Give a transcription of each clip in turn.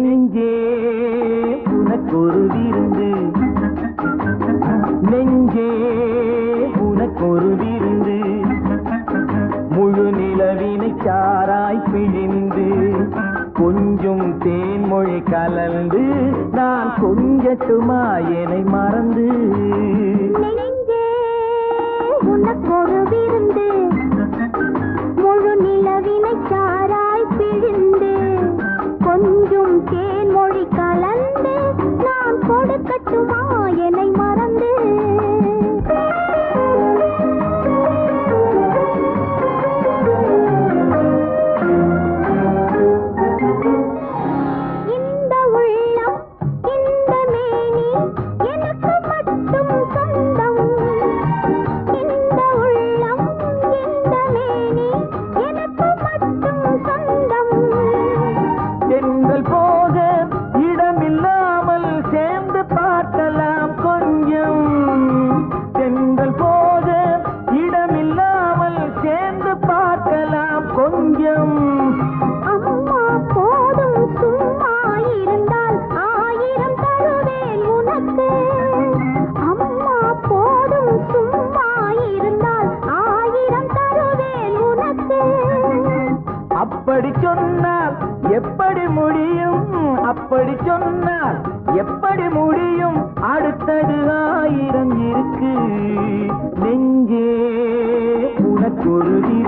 நெஞ்சே உனக்கொரு விருந்து. நெஞ்சே உனக்கொரு விருந்து. முழு நிலவினை சாராய் பிழிந்து கொஞ்சம் தேன்மொழி கலந்து நான் கொஞ்சட்டுமா என்னை மறந்து. நெஞ்சே உனக்கொரு விருந்து. அப்படி சொன்னால் எப்படி முடியும்? அப்படி சொன்னால் எப்படி முடியும்? அடுத்தது ஆயிரம் இருக்கு நெஞ்சே உனக்கொரு விருந்து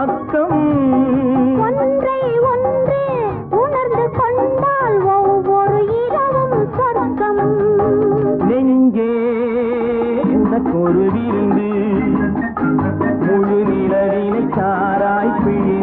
பக்கம் ஒன்றை ஒன்று உணர்ந்து கொண்டால் ஒவ்வொரு இரவும் சொர்க்கம். நெஞ்சே எனக்கு ஒரு விருந்து முழு நிலவினை தாராய் பிழி